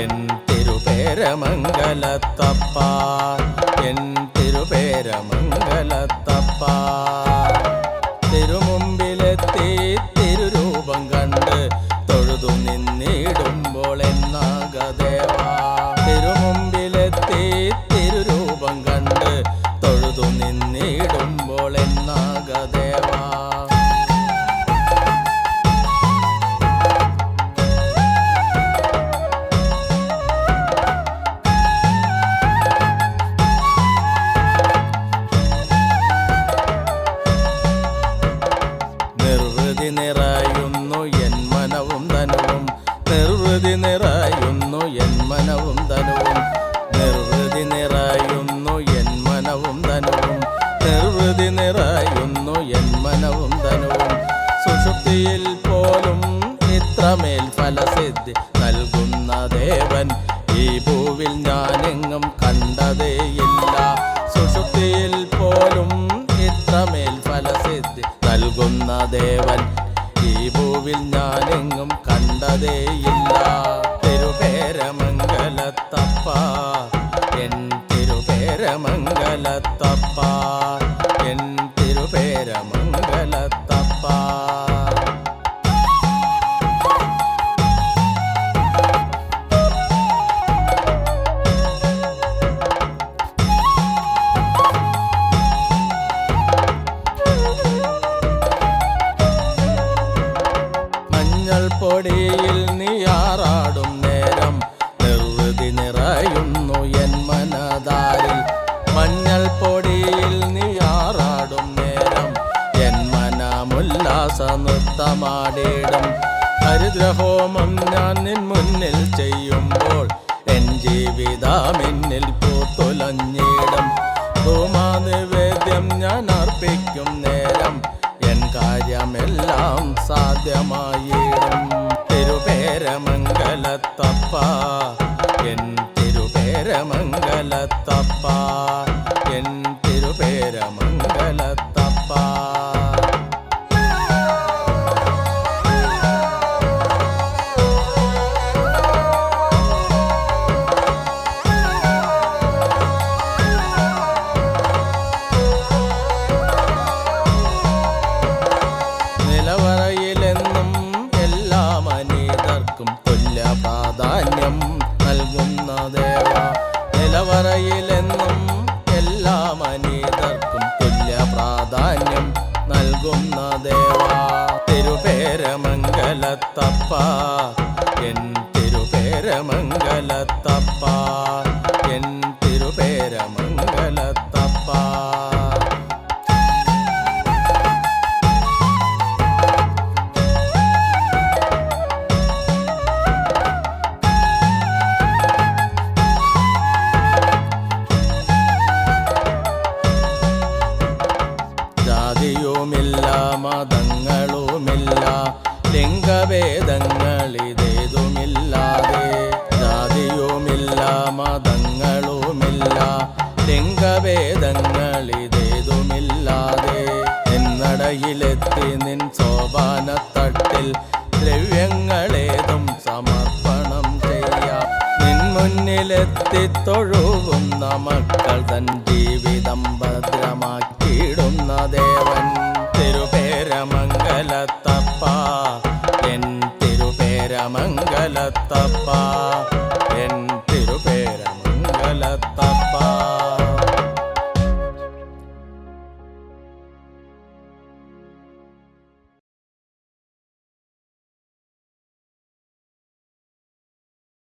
N തിരുപേരമംഗലത്തപ്പ. എൻ തിരുപേരമംഗലത്തപ്പ. തിരുമുമ്പിലെത്തി തിരുരൂപം കണ്ട് തൊഴുതു നിന്നിടുമ്പോൾ എന്നാഗദേവ തിരുമുമ്പിലെത്തി തിരുരൂപം കണ്ട് തൊഴുതു നിന്നിടുമ്പോൾ എന്നാഗദേവ ഫലസിദ്ധി നൽകുന്ന ദേവൻ. ഈ ഭൂവിൽ ഞാനെങ്ങും കണ്ടതേയില്ല. സുഷുപ്തിയിൽ പോലും ഇത്രമേൽ ഫലസിദ്ധി നൽകുന്ന ദേവൻ. ഈ ഭൂവിൽ ഞാനെങ്ങും കണ്ടതേയില്ല. തിരുപേരമംഗലത്തപ്പ എൻ തിരുപേരമംഗലത്തപ്പ എൻ തിരുപേരമംഗലത്തപ്പ. പൊടിയിൽ നീയാറാടും നേരം നിർവൃതി നിറയുന്നു എൻ മനതാരിൽ. മഞ്ഞൾ പൊടിയിൽ നീയാറാടും നേരം എൻ മനമുല്ലാസ നൃത്തമാടിയിടും ഹരിദ്രഹോമം ഞാൻ നിൻ മുന്നിൽ ചെയ്യുമ്പോൾ എൻ ജീവിതമിന്നിൽ പൂത്തുലഞ്ഞിടും. ധൂമാനിവേദ്യം ഞാൻ അർപ്പിക്കും നേരം കാര്യമെല്ലാം സാധ്യമായിടും തിരുപേരമംഗലത്തപ്പ എൻ തിരുപേരമംഗലത്തപ്പ എൻ തിരുപേരമംഗലത്തപ്പ. തിരുപേരമംഗലത്തപ്പ എൻ തിരുപേരമംഗലത്തപ്പ. എൻ തിരുപേരമംഗലത്തപ്പ. ജാതിയുമില്ല മതങ്ങളുമില്ല. ലിംഗഭേദങ്ങളിതേതുമില്ലാതെ ജാതിയുമില്ല മതങ്ങളുമില്ല ലിംഗഭേദങ്ങളിതേതുമില്ലാതെ. എന്നടയിലെത്തി നിൻ സോപാനത്തട്ടിൽ ദ്രവ്യങ്ങളേതും സമർപ്പണം ചെയ്യാം. നിൻ മുന്നിലെത്തി തൊഴുകും മക്കൾ എൻ തിരുപേരമംഗലത്തപ്പ എൻ